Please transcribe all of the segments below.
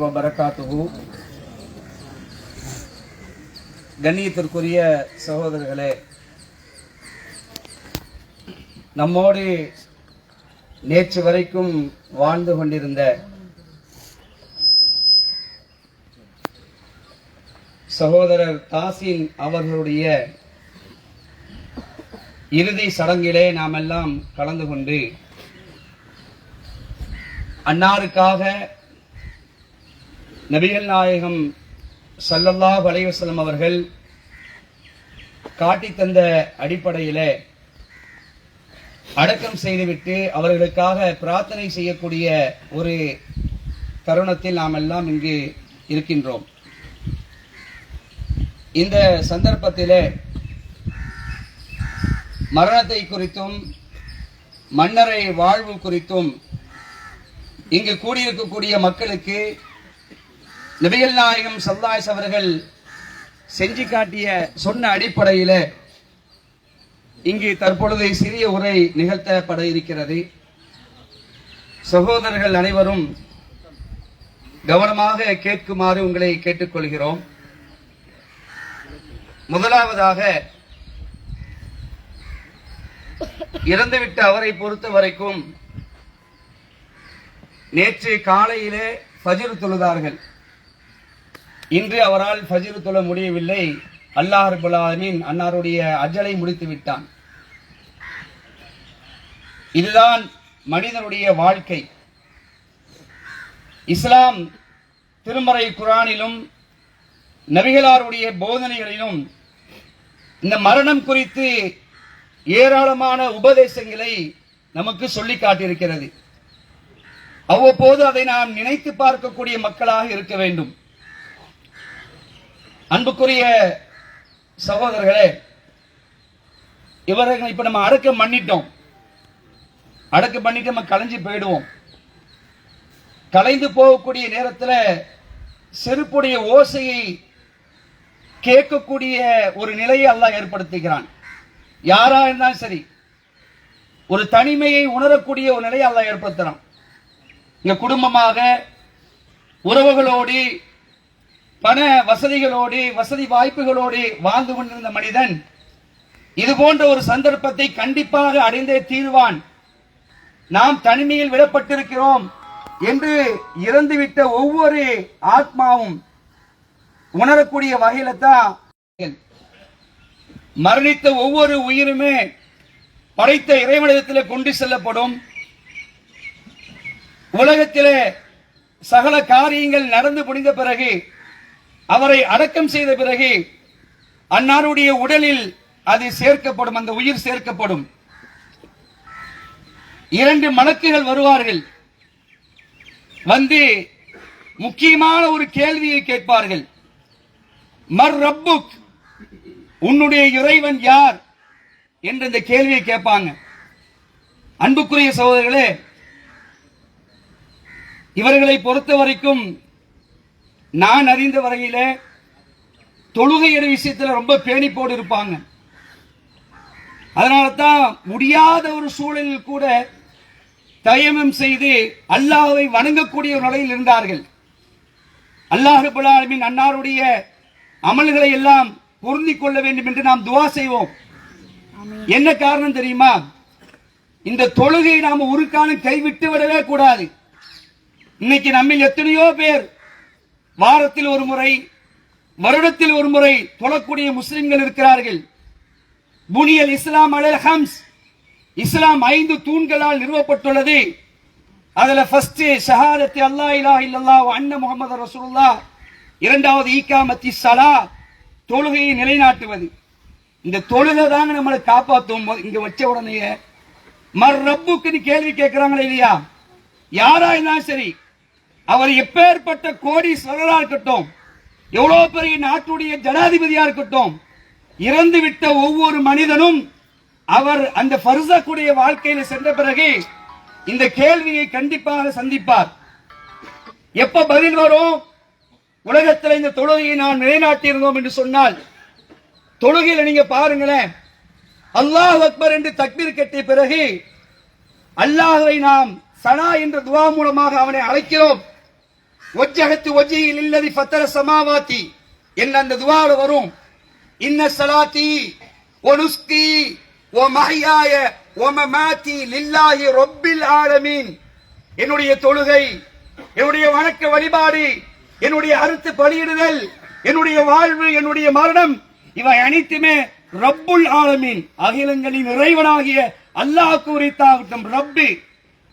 வபரகாத்துஹு. கண்ணியத்திற்குரிய சகோதரர்களே நம்மோடு நேற்று வரைக்கும் வாழ்ந்து கொண்டிருந்த சகோதரர் தாசின் அவர்களுடைய இறுதி சடங்கிலே நாம் எல்லாம் கலந்து கொண்டு அன்னாருக்காக நபிகள் நாயகம் சல்லல்லா வலைவசலம் அவர்கள் காட்டித் தந்த அடிப்படையிலே அடக்கம் செய்துவிட்டு அவர்களுக்காக பிரார்த்தனை செய்யக்கூடிய ஒரு தருணத்தில் நாம் எல்லாம் இங்கு இருக்கின்றோம். இந்த சந்தர்ப்பத்தில் மரணத்தை குறித்தும் மன்னரை வாழ்வு குறித்தும் இங்கு கூடியிருக்கக்கூடிய மக்களுக்கு நபிகள் நாயகம் சல்லாஸ் அவர்கள் செஞ்சு காட்டிய சொன்ன அடிப்படையில இங்கு தற்பொழுது சிறிய உரை நிகழ்த்தப்பட இருக்கிறது. சகோதரர்கள் அனைவரும் கவனமாக கேட்குமாறு உங்களை கேட்டுக்கொள்கிறோம். முதலாவதாக இறந்துவிட்ட அவரை பொறுத்த வரைக்கும் நேற்று காலையிலே பஜிர் தொழுதார்கள். இன்று அவரால் ஃபஜிரு தொழ முடியவில்லை. அல்லாஹ் ரபுல் அன்னாருடைய அஜலை முடித்து விட்டான். இதுதான் மனிதனுடைய வாழ்க்கை. இஸ்லாம் திருமறை குரானிலும் நபிகளாருடைய போதனைகளிலும் இந்த மரணம் குறித்து ஏராளமான உபதேசங்களை நமக்கு சொல்லி காட்டியிருக்கிறது. அவ்வப்போது அதை நாம் நினைத்து பார்க்கக்கூடிய மக்களாக இருக்க வேண்டும். அன்புக்குரிய சகோதரர்களே இவர்கள் இப்ப நம்ம அடக்கம் பண்ணிட்டோம். அடக்கம் பண்ணிட்டு நம்ம கலைஞ்சு போயிடுவோம். கலைந்து போகக்கூடிய நேரத்தில் செருப்புடைய ஓசையை கேட்கக்கூடிய ஒரு நிலையை அல்லாஹ் ஏற்படுத்துகிறான். யாரா இருந்தாலும் சரி ஒரு தனிமையை உணரக்கூடிய ஒரு நிலையை அல்லாஹ் ஏற்படுத்துகிறான் இங்க குடும்பமாக உறவுகளோடு பண வசதிகளோடு வசதி வாய்ப்புகளோடு வாழ்ந்து கொண்டிருந்த மனிதன் இது போன்ற ஒரு சந்தர்ப்பத்தை கண்டிப்பாக அடைந்தே தீர்வான். நாம் தனிமையில் விடப்பட்டிருக்கிறோம் என்று இறந்துவிட்ட ஒவ்வொரு ஆத்மாவும் உணரக்கூடிய வகையில தான் மரணித்த ஒவ்வொரு உயிருமே படைத்த இறைவனிடத்தில் கொண்டு செல்லப்படும். உலகத்திலே சகல காரியங்கள் நடந்து முடிந்த பிறகு அவரை அடக்கம் செய்த பிறகு அன்னாருடைய உடலில் அது சேர்க்கப்படும் அந்த உயிர் சேர்க்கப்படும். இரண்டு மலக்குகள் வருவார்கள். வந்து முக்கியமான ஒரு கேள்வியை கேட்பார்கள். மர் ரப்புக் உன்னுடைய இறைவன் யார்? என்று இந்த கேள்வியை கேட்பாங்க. அன்புக்குரிய சகோதரர்களே இவர்களை பொறுத்த வரைக்கும் நான் அறிந்த வரையில தொழுகையிற விஷயத்துல ரொம்ப பேணிப்போடு இருப்பாங்க. அதனால தான் முடியாத ஒரு சூழலில் கூட தயமம் செய்து அல்லாஹ்வை வணங்கக்கூடிய ஒரு நிலையில் இருந்தார்கள். அல்லாஹ் ரபுல் ஆலமீன் அன்னாருடைய அமல்களை எல்லாம் பொருந்திக் கொள்ள வேண்டும் என்று நாம் துவா செய்வோம். என்ன காரணம் தெரியுமா? இந்த தொழுகை நாம காலம் கைவிட்டு விடவே கூடாது. இன்னைக்கு நம்மில் எத்தனையோ பேர் வாரத்தில் ஒரு முறை வருடத்தில் ஒரு முறை தொழக்கூடிய முஸ்லிம்கள் இருக்கிறார்கள். புனியல் இஸ்லாம் அலல் ஹம்ஸ் இஸ்லாம் ஐந்து தூண்களால் நிறுவப்பட்டுள்ளது. அதுல ஃபர்ஸ்ட் ஷஹாதத்தி அல்லாஹ் இலா இல்லல்லாஹ் வ அன்ன முஹம்மது ரசூலுல்லாஹ் இரண்டாவது ஈகாமத்தி சலா தொழுகையை நிலைநாட்டுவது. இந்த தொழுகை தாங்க நம்மளை காப்பாத்தும் இங்க வச்ச உடனே மர் ரப்புக்குன்னு கேள்வி கேட்கிறாங்களே இல்லையா? யாரா இருந்தாலும் சரி அவர் எப்பேற்பட்ட கோடீஸ்வரராக இருக்கட்டும் எவ்வளோ பெரிய நாட்டுடைய ஜனாதிபதியாக இருக்கட்டும் இறந்துவிட்ட ஒவ்வொரு மனிதனும் அவர் அந்த ஃபர்சாக்குடைய வாழ்க்கையில சென்ற பிறகு இந்த கேள்வியை கண்டிப்பாக சந்திப்பார். எப்ப பதில் வரும்? உலகத்தில் இந்த தொழுகையை நாம் நிலைநாட்டியிருந்தோம் என்று சொன்னால் தொழுகையில் நீங்க பாருங்களேன் அல்லாஹ் அக்பர் என்று தக்பீர் கட்டிய பிறகு அல்லாஹை நாம் சனா என்ற துவா மூலமாக அவனை அழைக்கிறோம். ஒஜ்ஜகத்து ஒஜியில் இல்லதி ஃபத்தர சமாவாத்தி. என்ன அந்த துவால வரும்? இன்ன சலாத்தி ஓ நுஸ்கி ஓ மஹியாய ஓம மமாத்தி லில்லாஹி ரொப்பில் ஆலமீன். என்னுடைய தொழுகை என்னுடைய வணக்க வழிபாடு என்னுடைய அறுத்து பலியிடுதல் என்னுடைய வாழ்வு என்னுடைய மரணம் இவை அனைத்துமே ரப்புல் ஆலமீன். அகிலங்களின் இறைவனாகிய அல்லாஹ் குறித்தாகட்டும் ரப்பு.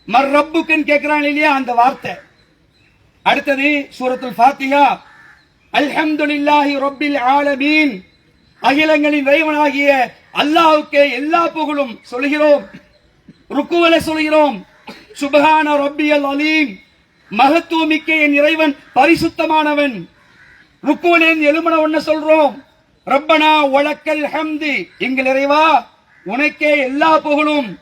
மர் ரப்புக்குன்னு கேட்கிறான் இல்லையா அந்த வார்த்தை? அடுத்தது சூரத்துல் ஃபாத்தியா அல்ஹம்துலில்லாஹி ரப்பில் ஆலமீன். அகிலங்களின் இறைவனாகிய அல்லாஹ்வுக்கே எல்லா புகழும் சொல்கிறோம். ருக்குவலை சொல்கிறோம். சுபஹான ரப்பியல் அலீம். மகத்துவமிக்க என் இறைவன் பரிசுத்தமானவன். ருக்குவலின் எலுமன ஒன்ன சொல்றோம். ரப்பனா வழக்கல் ஹம்தி. எங்கள் இறைவா உனக்கே எல்லா புகழும்.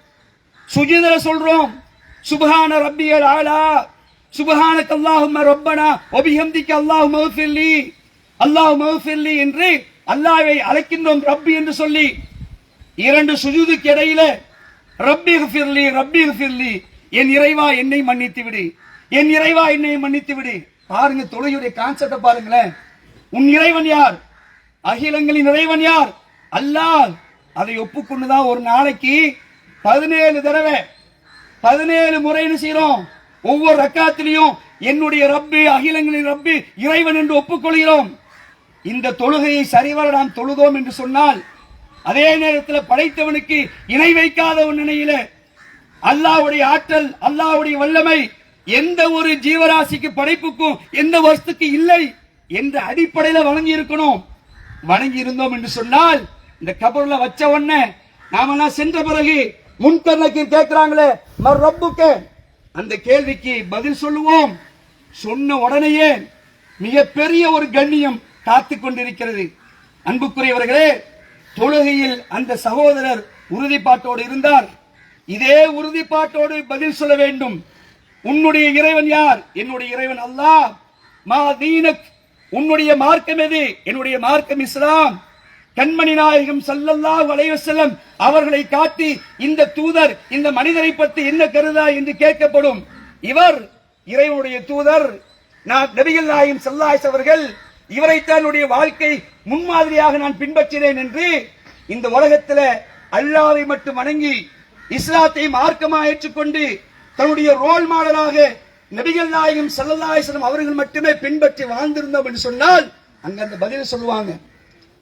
சுஜிதர சொல்றோம். சுபஹான ரப்பியல் ஆலா. சுபஹானக் அல்லாஹும் ரப்பனா ஒபிஹம்திக்கு அல்லாஹ் மௌஃபில்லி அல்லாஹ் மௌஃபில்லி என்று அல்லாஹை அழைக்கின்றோம் ரப்பி என்று சொல்லி. இரண்டு சுஜூதுக்கு இடையில ரப்பி ஃபிர்லி ரப்பி ஃபிர்லி என் இறைவா என்னை மன்னித்து விடு. என் இறைவா என்னை மன்னித்து விடு. பாருங்க தொழுகையுடைய கான்செப்டை பாருங்களேன். உன் இறைவன் யார்? அகிலங்களின் இறைவன் யார்? அல்லாஹ். அதை ஒப்புக்கொண்டுதான் ஒரு நாளைக்கு பதினேழு தடவை பதினேழு முறைன்னு செய்யறோம் ஒவ்வொரு ரக்காத்திலையும் என்னுடைய ரப்பு அகிலங்களின் ரப்பு இறைவன் என்று ஒப்புக்கொள்கிறோம். இந்த தொழுகையை சரிவர நாம் தொழுதோம் என்று சொன்னால் அதே நேரத்தில் படைத்தவனுக்கு இணை வைக்காதவன் நிலையில அல்லாவுடைய ஆற்றல் அல்லாவுடைய வல்லமை எந்த ஒரு ஜீவராசிக்கு படைப்புக்கும் எந்த வருஷத்துக்கு இல்லை என்ற அடிப்படையில் வணங்கி இருக்கணும் வணங்கி இருந்தோம் என்று சொன்னால் இந்த கபர்ல வச்ச உடனே நாமெல்லாம் சென்ற பிறகு முன்கர்ணக்கு கேட்கிறாங்களே மறு ரப்புக்கு. அந்த கேள்விக்கு பதில் சொல்லுவோம். சொன்ன உடனேயே மிகப்பெரிய ஒரு கண்ணியம் காத்து கொண்டிருக்கிறது. அன்புக்குரியவர்களே தொழுகையில் அந்த சகோதரர் உறுதிப்பாட்டோடு இருந்தார். இதே உறுதிப்பாட்டோடு பதில் சொல்ல வேண்டும். உன்னுடைய இறைவன் யார்? என்னுடைய இறைவன் அல்லாஹ். மா தீனக். உன்னுடைய மார்க்கம் எது? என்னுடைய மார்க்கம் இஸ்லாம். கண்மணி நாயகம் சல்லல்லா அலைஹி செல்லம் அவர்களை காட்டி இந்த தூதர் இந்த மனிதரை பற்றி என்ன கருதா என்று கேட்கப்படும். இவர் இறைவனுடைய தூதர். நான் நபிகள் நாயகம் சல்லாஸ் அவர்கள் இவரைத்தான் தன்னுடைய வாழ்க்கை முன்மாதிரியாக நான் பின்பற்றினேன் என்று இந்த உலகத்தில் அல்லாவை மட்டும் வணங்கி இஸ்லாத்தை மார்க்கமா ஏற்றுக்கொண்டு தன்னுடைய ரோல் மாடலாக நபிகள் நாயகம் ஸல்லல்லாஹு அவர்கள் மட்டுமே பின்பற்றி வாழ்ந்திருந்தோம் என்று சொன்னால் அங்க அந்த பதில் சொல்லுவாங்க.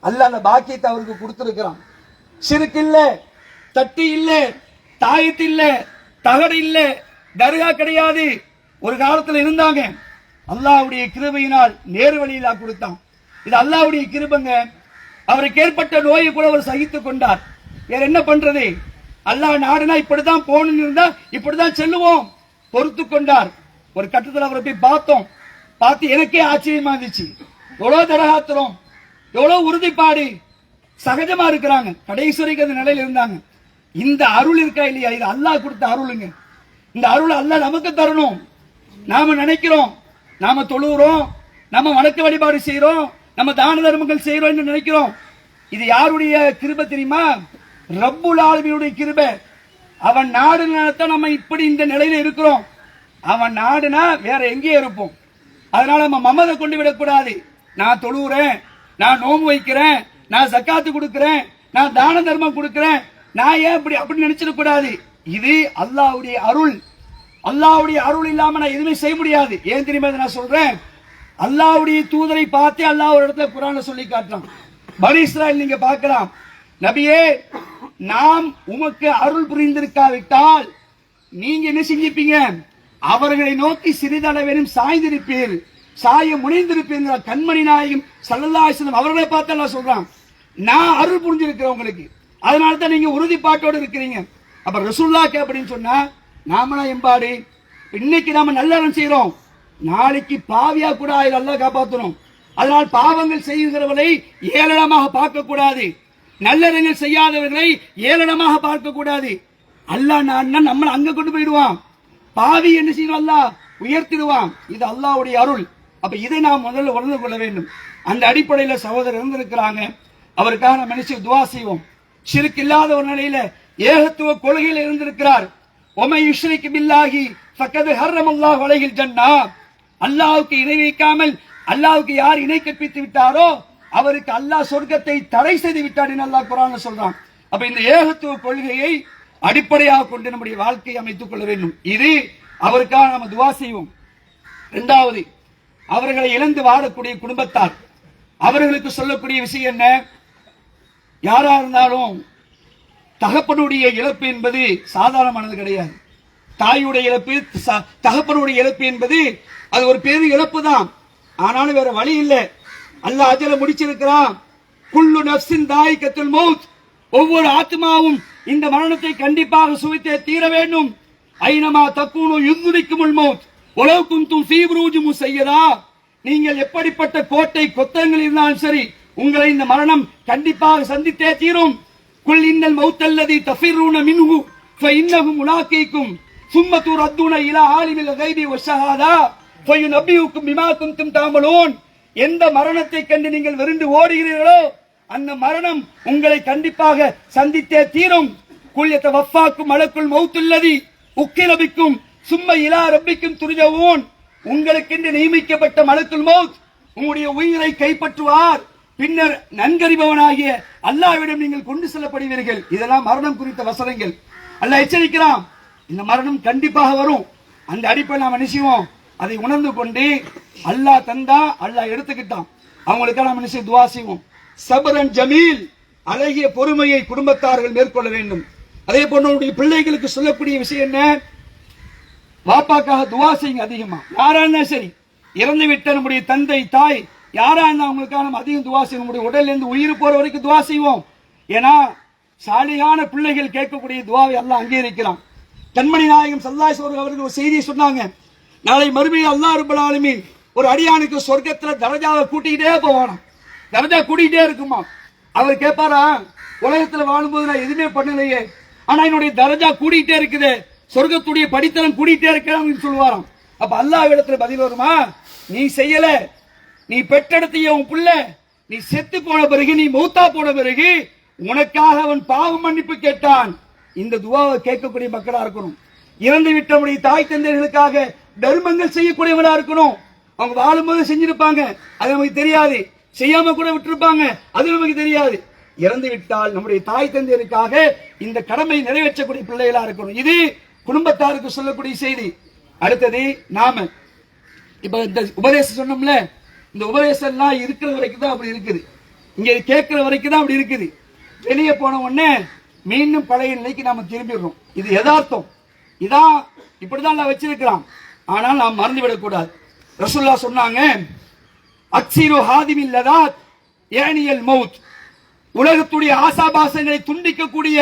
அல்லாஹ் அந்த பாக்கியத்தை அவருக்கு கொடுத்துருக்கிறான். சிறுக்கு இல்லை தட்டி இல்லை தாயத்து இல்லை தகடு இல்லை தர்கா கிடையாது. ஒரு காலத்தில் இருந்தாங்க. அல்லாவுடைய கிருபையினால் நேரு வழியிலா கொடுத்தான். இது அல்லாவுடைய கிருபங்க. அவருக்கு ஏற்பட்ட நோயை கூட அவர் சகித்து கொண்டார். வேற என்ன பண்றது? அல்லாஹ் நாடுனா இப்படிதான் போகணும்னு இருந்தா இப்படிதான் செல்லுவோம். பொறுத்து கொண்டார். ஒரு கட்டத்தில் அவரை போய் பார்த்தோம். பார்த்து எனக்கே ஆச்சரியமா இருந்துச்சு. எவ்வளோ தடகாத்திரம் எவ்வளவு உறுதிப்பாடு? சகஜமா இருக்கிறாங்க. கடைசி வரைக்கும் அந்த நிலையில இருந்தாங்க. இந்த அருள் இருக்கா இல்லையா? இது அல்லாஹ் கொடுத்த அருளுங்க. இந்த அருள் அல்லாஹ் நமக்கு தரணும். நாம நினைக்கிறோம். நாம தொழுகிறோம். நம்ம வணக்க வழிபாடு செய்கிறோம். நம்ம தான தர்மங்கள் செய்றோம் என்று நினைக்கிறோம். இது யாருடைய கிருபை தெரியுமா? ரப்புல் ஆலமீனுடைய கிருபை. அவன் நாடு நம்ம இப்படி இந்த நிலையில இருக்கிறோம். அவன் நாடுனா வேற எங்கேயே இருப்போம். அதனால நம்ம மமதை கொண்டு விடக்கூடாது. நான் தொழுகிறேன். நான் நோம்பு வைக்கிறேன் நான் சக்காத்து கொடுக்கிறேன் நான் தான தர்மம் கொடுக்கிறேன். நான் ஏன் இப்படி அப்படி நினைச்சிடக்கூடாது இது அல்லாஹ்வுடைய அருள். அல்லாவுடைய அருள் இல்லாம நான் எதுவுமே செய்ய முடியாது. ஏன் தெரியுமா நான் சொல்றேன்? அல்லாஹ்வுடைய தூதரை பார்த்து அல்லாஹ் ஒரு இடத்துல குரான சொல்லி காட்டலாம் பனி நீங்க பார்க்கலாம். நபியே நாம் உமக்கு அருள் புரிந்திருக்காவிட்டால் நீங்க என்ன செஞ்சிருப்பீங்க அவர்களை நோக்கி சிறிதளவேனும் சாய்ந்திருப்பீர். சாயம் முனைந்திருப்பீர் கண்மணி நாயகம் சல்லல்லாஹு அவர்களை பார்த்து எல்லாம் சொல்றான் நான் அருள் புரிஞ்சிருக்கிறேன் உங்களுக்கு. அதனால தான் நீங்க உறுதிப்பாட்டோடு இருக்கிறீங்க. அப்ப ரசுல்லாக்கு அப்படின்னு சொன்னா நாமளா எம்பாடு. இன்னைக்கு நாம நல்லறம் செய்யறோம் நாளைக்கு பாவியா கூட ஆயிரம் நல்லா காப்பாற்றணும் அதனால் பாவங்கள் செய்கிறவர்களை ஏளனமாக பார்க்கக்கூடாது. நல்லறங்கள் செய்யாதவர்களை ஏளனமாக பார்க்கக்கூடாது. அல்லா அல்லாஹ் நான் நம்மளை அங்க கொண்டு போயிடுவான். பாவி என்ன செய்யணும் அல்லாஹ்? உயர்த்திடுவான். இது அல்லாவுடைய அருள். அப்ப இதை நாம் முதல்ல உணர்ந்து கொள்ள வேண்டும். அந்த அடிப்படையில சகோதரர் இருந்திருக்கிறாங்க. அவருக்காக நம்ம நினைச்சு துவா செய்வோம். சிறுக்கு இல்லாத ஒரு நிலையில ஏகத்துவ கொள்கையில் இருந்திருக்கிறார். ஒமை யுஷ்ரிக்கு பில்லாகி ஃபக்கது ஹர்ரம் அல்லாஹ் வலையில் ஜன்னா. அல்லாவுக்கு இணை வைக்காமல் அல்லாவுக்கு யார் இணை கற்பித்து விட்டாரோ அவருக்கு அல்லாஹ் சொர்க்கத்தை தடை செய்து விட்டார் அல்லாஹ் குரான்ல சொல்றான். அப்ப இந்த ஏகத்துவ கொள்கையை அடிப்படையாக கொண்டு நம்முடைய வாழ்க்கையை அமைத்துக் கொள்ள வேண்டும். இது அவருக்காக நம்ம துவா செய்வோம். இரண்டாவது அவர்களை இழந்து வாழக்கூடிய குடும்பத்தார். அவர்களுக்கு சொல்லக்கூடிய விஷயம் என்ன? யாரா இருந்தாலும் தகப்பனுடைய இழப்பு என்பது சாதாரணமானது கிடையாது. தாயுடைய இழப்பு தகப்பனுடைய இழப்பு என்பது அது ஒரு பெரிய இழப்பு தான். ஆனாலும் வேற வழி இல்லை. அல்லாஹ் அஜல முடிச்சிருக்கிறான். குல்லு நப்சின் தாய்க்கத்தில் மௌத். ஒவ்வொரு ஆத்மாவும் இந்த மரணத்தை கண்டிப்பாக சுவைத்தே தீர வேண்டும். ஐனமா தக்கூனோ யுதுரிக்கும் மௌத். உலவு குந்தும் சீவரூஜி முசையதா நீங்கள் எப்படிப்பட்ட கோட்டை கொத்தங்கள் இருந்தாலும் சரி உங்களை இந்த மரணம் கண்டிப்பாக சந்தித்தே தீரும். குல் இன்னல் மௌத்தல்லதி தஃபிரூன மின்ஹு இன்னகும் உலாக்கிக்கும். சும்ம தூர் அத்துன இலா ஆலிமில் கைதி ஒஷஹாதா ஃபயு நபியுக்கும் பிமா குந்தும் தாமலோன். எந்த மரணத்தை கண்டு நீங்கள் விருந்து ஓடுகிறீர்களோ அந்த மரணம் உங்களை கண்டிப்பாக சந்தித்தே தீரும். குல்யத்த வஃபாக்கும் மலக்குள் மௌத்துள்ளதி உக்கிரபிக்கும் சும்மா இலா ரப்பிக்கும் துரிஜவும் உங்களுக்கென்று நியமிக்கப்பட்ட மலக்குள் மௌத் உங்களுடைய உயிரை கைப்பற்றுவார். பின்னர் நன்கறிபவனாகிய அல்லாவிடம் நீங்கள் கொண்டு செல்லப்படுவீர்கள். இதெல்லாம் மரணம் குறித்த வசனங்கள். அல்லாஹ் எச்சரிக்கிறான். இந்த மரணம் கண்டிப்பாக வரும். அந்த அடிப்பை நாம் நினைச்சுவோம் அதை உணர்ந்து கொண்டு அல்லாஹ் தந்தா அல்லாஹ் எடுத்துக்கிட்டான். அவங்களுக்காக நாம் நினைச்சு துவா செய்வோம். சபரன் ஜமீல் அழகிய பொறுமையை குடும்பத்தார்கள் மேற்கொள்ள வேண்டும். அதே போன்ற பிள்ளைகளுக்கு சொல்லக்கூடிய விஷயம் என்ன? வாப்பாக்காக துவா செய்யுங்க அதிகமா. யாரா இருந்தா சரி இறந்து விட்ட நம்முடைய தந்தை தாய் யாரா இருந்தா அவங்களுக்காக நம்ம அதிகம் துவா செய்வோம் நம்முடைய உடல்ல இருந்து உயிர் போற வரைக்கும் துவா செய்வோம். ஏன்னா சாலியான பிள்ளைகள் கேட்கக்கூடிய துவாவை எல்லாம் அங்கீகரிக்கலாம் கண்மணி நாயகம் சல்லாஸ் அவர்கள் ஒரு செய்தியை சொன்னாங்க. நாளை மறுமையில் அல்லாஹ் ரப்பல் ஒரு அடியானுக்கு சொர்க்கத்துல தரஜாவை கூட்டிக்கிட்டே போவானா தரஜா கூட்டிகிட்டே இருக்குமா? அவர் கேட்பாரா உலகத்துல வாழும்போது நான் எதுவுமே பண்ணலையே. ஆனா என்னுடைய தரஜா கூட்டிகிட்டே இருக்குது. சொர்க்கத்துடைய படித்தனம் கூடிட்டே இருக்கிறான் சொல்லுவாராம். அப்ப அல்லாஹ் இடத்துல பதில் வருமா? நீ செய்யல. நீ பெற்றெடுத்திய உன் புள்ள. நீ செத்து போன பிறகு நீ மௌத்தா போன பிறகு உனக்காக அவன் பாவ மன்னிப்பு கேட்டான். இந்த துவாவை கேட்கக்கூடிய மக்களா இருக்கணும். இறந்து விட்டவனுடைய தாய் தந்தைகளுக்காக தர்மங்கள் செய்யக்கூடியவனா இருக்கணும். அவங்க வாழும்போது செஞ்சிருப்பாங்க. அது நமக்கு தெரியாது. செய்யாம கூட விட்டுருப்பாங்க. அது நமக்கு தெரியாது. இறந்து விட்டால் நம்முடைய தாய் தந்தையருக்காக இந்த கடமை நிறைவேற்றக்கூடிய பிள்ளைகளா இருக்கணும். இது குடும்பத்தாருக்கு சொல்லக்கூடிய செய்தி. அடுத்தது நாம. இப்ப இந்த உபதேசம் சொன்னோம்ல இந்த உபதேசம் எல்லாம் இருக்கிற வரைக்கும் தான் அப்படி இருக்குது. இங்க கேட்கிற வரைக்கும் தான் அப்படி இருக்குது. வெளியே போன உடனே மீண்டும் பழைய நிலைக்கு நாம திரும்பிடுறோம். இது யதார்த்தம். இதான் இப்படிதான் நான் வச்சிருக்கிறான். ஆனால் நாம் மறந்து விடக்கூடாது ரசுல்லா சொன்னாங்க அக்ஸிரு ஹாதிம் இல்லதா ஏனியல் மவுத். உலகத்துடைய ஆசாபாசங்களை துண்டிக்கக்கூடிய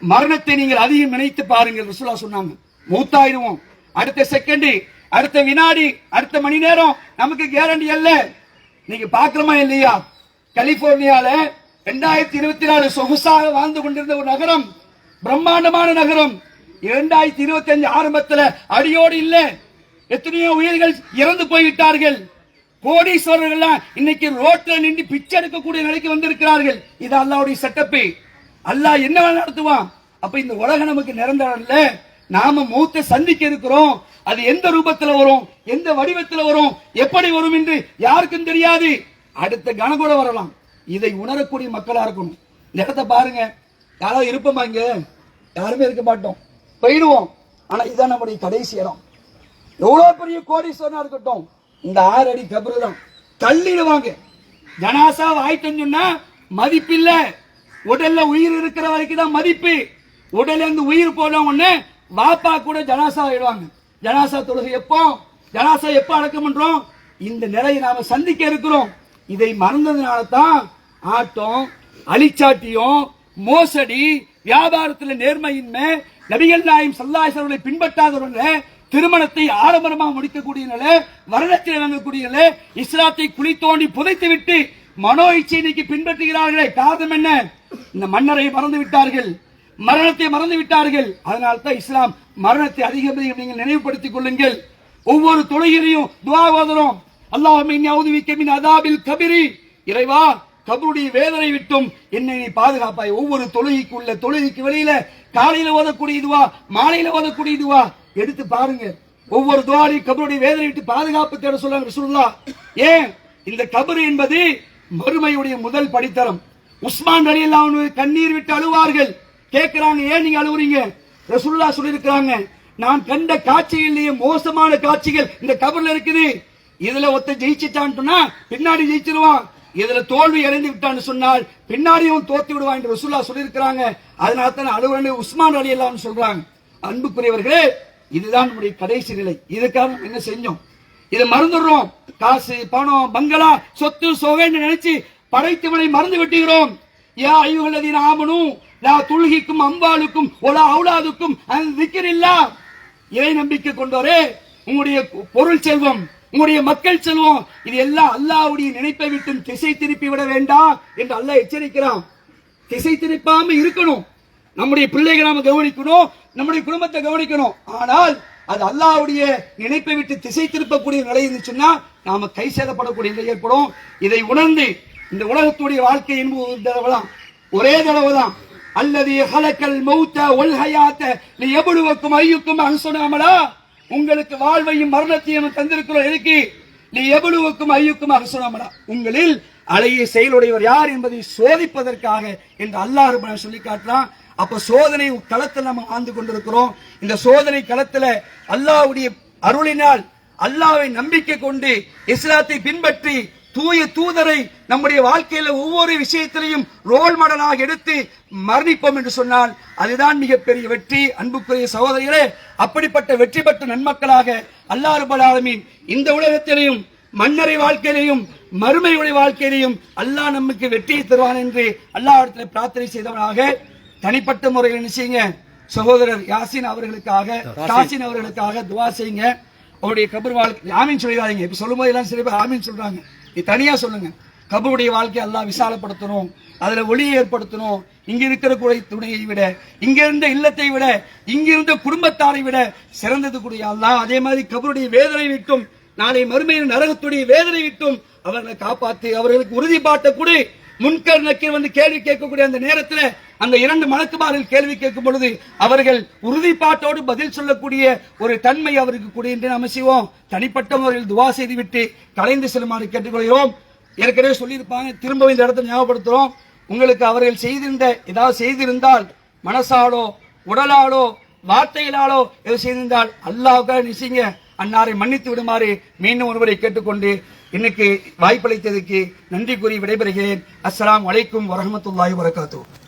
மரணத்தை நீங்கள் அதிகம் நினைத்து பாருங்கள் ரசூலா சொன்னாங்க. மூத்தாயிடுவோம். அடுத்த செகண்டு அடுத்த வினாடி அடுத்த மணி நேரம் நமக்கு கேரண்டி அல்ல. நீங்க பாக்குறோமா இல்லையா? கலிபோர்னியால ரெண்டாயிரத்தி இருபத்தி நாலு சொகுசாக வாழ்ந்து கொண்டிருந்த ஒரு நகரம் பிரம்மாண்டமான நகரம். இரண்டாயிரத்தி இருபத்தி அஞ்சு ஆரம்பத்துல அடியோடு இல்ல. எத்தனையோ உயிர்கள் இறந்து போய்விட்டார்கள். கோடீஸ்வரர்கள் இன்னைக்கு ரோட்ல நின்று பிச்சை எடுக்கக்கூடிய நிலைக்கு வந்திருக்கிறார்கள். இது அல்லாவுடைய செட்டப்பு. அல்லாஹ் என்ன வேணா நடத்துவான். அப்ப இந்த உலகம் நமக்கு நிரந்தரம் இல்ல நாம மூத்த சந்திக்க இருக்கிறோம். அது எந்த ரூபத்துல வரும்? எந்த வடிவத்துல வரும்? எப்படி வரும் என்று யாருக்கும் தெரியாது. அடுத்த கணம் கூட வரலாம். இதை உணரக்கூடிய மக்களா இருக்கணும். இந்த இடத்த பாருங்க. யாராவது இருப்போமா இங்க? யாருமே இருக்க மாட்டோம். போயிடுவோம். ஆனா இதுதான் நம்முடைய கடைசி இடம். எவ்வளவு பெரிய கோடீஸ்வரனா இருக்கட்டும். இந்த ஆறு அடி கபரு தான் தள்ளிடுவாங்க. ஜனாசா ஆயிட்டோன்னு சொன்னா மதிப்பில்லை. உடல்ல உயிர் இருக்கிற வரைக்கும் தான் மதிப்பு. உடல்ல இருந்து உயிர் போன உடனே பாப்பா கூட ஜனாசா ஆயிடுவாங்க. ஜனாசா தொழுகை எப்போ? ஜனாசா எப்போ அடக்கம் பண்றோம்? இந்த நிலையை நாம சந்திக்க இருக்கிறோம். இதை மறந்ததுனால தான் ஆட்டம் அழிச்சாட்டியம் மோசடி வியாபாரத்தில் நேர்மையின்மை நபிகள் நாயும் சல்லாசர்களை பின்பற்றாதவர்கள திருமணத்தை ஆடம்பரமாக முடிக்கக்கூடிய நிலை வரதட்சணை வாங்கக்கூடிய நிலை இஸ்லாத்தை குழி தோண்டி புதைத்து விட்டு மனோ இச்சை இன்னைக்கு பின்பற்றுகிறார்களே காரணம் என்ன? இந்த மன்னரை மறந்து விட்டார்கள். மரணத்தை மறந்து விட்டார்கள். அதனால் தான் இஸ்லாம் மரணத்தை அதிகம் நீங்கள் நினைவுபடுத்திக் கொள்ளுங்கள். ஒவ்வொரு தொழுகையிலையும் துவா ஓதுறோம். அல்லாஹ் மின் அதாபில் கபிரி. இறைவா கபருடைய வேதனை விட்டும் என்னை நீ பாதுகாப்பாய். ஒவ்வொரு தொழுகைக்கு உள்ள தொழுகைக்கு வெளியில காலையில ஓதக்கூடிய இதுவா மாலையில ஓதக்கூடிய இதுவா எடுத்து பாருங்க. ஒவ்வொரு துவாரி கபருடைய வேதனை விட்டு பாதுகாப்பு தேட சொல்றாங்க சொல்லலாம் ஏன்? இந்த கபரு என்பது மறுமையுடைய முதல் படித்தரம். உஸ்மான் அலி அன்ஹு கண்ணீர் விட்டு அழுவார்கள். கேட்கிறாங்க ஏன் நீங்க அழுவுறீங்க? ரசூலுல்லாஹ் சொல்லியிருக்கிறாங்க நான் கண்ட காட்சிகளிலேயே மோசமான காட்சிகள் இந்த கபர்ல இருக்குது. இதுல ஒத்த ஜெயிச்சுட்டான்னு சொன்னா பின்னாடி ஜெயிச்சிருவான். இதுல தோல்வி அடைந்து விட்டான்னு சொன்னால் பின்னாடியும் தோத்து விடுவான் என்று ரசூல்லா சொல்லியிருக்கிறாங்க. அதனால தான் அழுவரண்டு உஸ்மான் அலி அல்லான்னு சொல்றாங்க. அன்புக்குரியவர்களே இதுதான் நம்முடைய கடைசி நிலை. இதுக்காக என்ன செஞ்சோம்? இதை மறந்துடுறோம். காசு பணம் பங்களா சொத்து சொகைன்னு நினைச்சு படைத்தவனை மறந்து விட்டுகிறோம். யா ஐயுகல்லதீன் ஆமனும் லா துல்கிக்கும் அம்பாளுக்கும் ஒலா அவுலாதுக்கும் அந்த திக்கிரில்லா இறை நம்பிக்கை கொண்டோரே? உங்களுடைய பொருள் செல்வம் உங்களுடைய மக்கள் செல்வம் இது எல்லாம் அல்லாஹ்வுடைய நினைப்பை விட்டு திசை திருப்பி விட வேண்டாம் என்று அல்லாஹ் எச்சரிக்கிறான். திசை திருப்பாம இருக்கணும். நம்முடைய பிள்ளைகளை நாம கவனிக்கணும் நம்முடைய குடும்பத்தை கவனிக்கணும். ஆனால் அது அல்லாவுடைய நினைப்பை விட்டு திசை திருப்பக்கூடிய நிலை இருந்துச்சுன்னா நாம கை சேதப்படக்கூடிய நிலை ஏற்படும். இதை உணர்ந்து இந்த உலகத்துடைய வாழ்க்கை என்பது ஒரு தடவை தான் ஒரே தடவை தான் அல்லது ஹலக்கல் மௌத்த ஒல்ஹயாத்த நீ எவ்வளவுக்கும் ஐயுக்கும் சொன்னாமலா உங்களுக்கு வாழ்வையும் மரணத்தையும் தந்திருக்கிறோம் எதுக்கு நீ எவ்வளவுக்கும் ஐயுக்கும் அனுசனாமலா உங்களில் அலையை செயலுடையவர் யார் என்பதை சோதிப்பதற்காக என்று அல்லாஹ் சொல்லி காட்டுறான். அப்ப சோதனை களத்தில் நம்ம ஆழ்ந்து கொண்டிருக்கிறோம். இந்த சோதனை களத்துல அல்லாஹ்வுடைய அருளினால் அல்லாவை நம்பிக்கை கொண்டு இஸ்லாத்தை பின்பற்றி தூய தூதரை நம்முடைய வாழ்க்கையில ஒவ்வொரு விஷயத்திலையும் ரோல் மாடலாக எடுத்து மரணிப்போம் என்று சொன்னால் அதுதான் மிகப்பெரிய வெற்றி. அன்புக்குரிய சகோதரிகளே அப்படிப்பட்ட வெற்றி பெற்ற நன்மக்களாக அல்லாஹ் ரப்பல் ஆலமீன் இந்த உலகத்திலையும் மன்னரை வாழ்க்கையிலையும் மறுமையுடைய வாழ்க்கையிலையும் அல்லாஹ் நமக்கு வெற்றியை தருவான் என்று அல்லாஹ் இடத்துல பிரார்த்தனை செய்தவனாக தனிப்பட்ட முறையில் என்ன செய்யுங்க? சகோதரர் யாசின் அவர்களுக்காக காசின் அவர்களுக்காக துவா செய்யுங்க. அவருடைய கபர் வாழ்க்கை ஆமீன் சொல்லிடாதீங்க. இப்ப சொல்லும் போதெல்லாம் சில பேர் ஆமீன் சொல்றாங்க. இது தனியாக சொல்லுங்க. கபருடைய வாழ்க்கை எல்லாம் விசாலப்படுத்தணும். அதில் ஒளியை ஏற்படுத்தணும். இங்கே இருக்கிற குறை துணையை விட இங்கே இருந்த இல்லத்தை விட இங்கே இருந்த குடும்பத்தாரை விட சிறந்தது கூடிய அல்லாஹ். அதே மாதிரி கபருடைய வேதனை விட்டும் நாளை மறுமையின் நரகத்துடைய வேதனை விட்டும் அவர்களை காப்பாற்றி அவர்களுக்கு உறுதிப்பாட்டை கூட. முன்கர் நக்கீர் வந்து கேள்வி கேட்கக்கூடிய அந்த நேரத்தில் அந்த இரண்டு மலக்குமார்கள் கேள்வி கேட்கும் பொழுது அவர்கள் உறுதிப்பாட்டோடு பதில் சொல்லக்கூடிய ஒரு தன்மை அவருக்கு கொடு என்று நாம செய்வோம்? தனிப்பட்ட முறையில் துவா செய்துவிட்டு கலைந்து செல்லுமாறு கேட்டுக்கொள்கிறோம். ஏற்கனவே சொல்லியிருப்பாங்க திரும்ப இந்த இடத்தை ஞாபகப்படுத்துறோம் உங்களுக்கு அவர்கள் செய்திருந்த ஏதாவது செய்திருந்தால் மனசாலோ உடலாலோ வார்த்தைகளாலோ எது செய்திருந்தால் அல்லாவுக்காக நிச்சயங்க அன்னாரை மன்னித்து விடுமாறு மீண்டும் ஒருவரை கேட்டுக்கொண்டு இன்னைக்கு வாய்ப்பளித்ததுக்கு நன்றி கூறி விடைபெறுகிறேன். அஸ்லாம் வலைக்கும் வரமத்துல்லாய் வரகாத்தூர்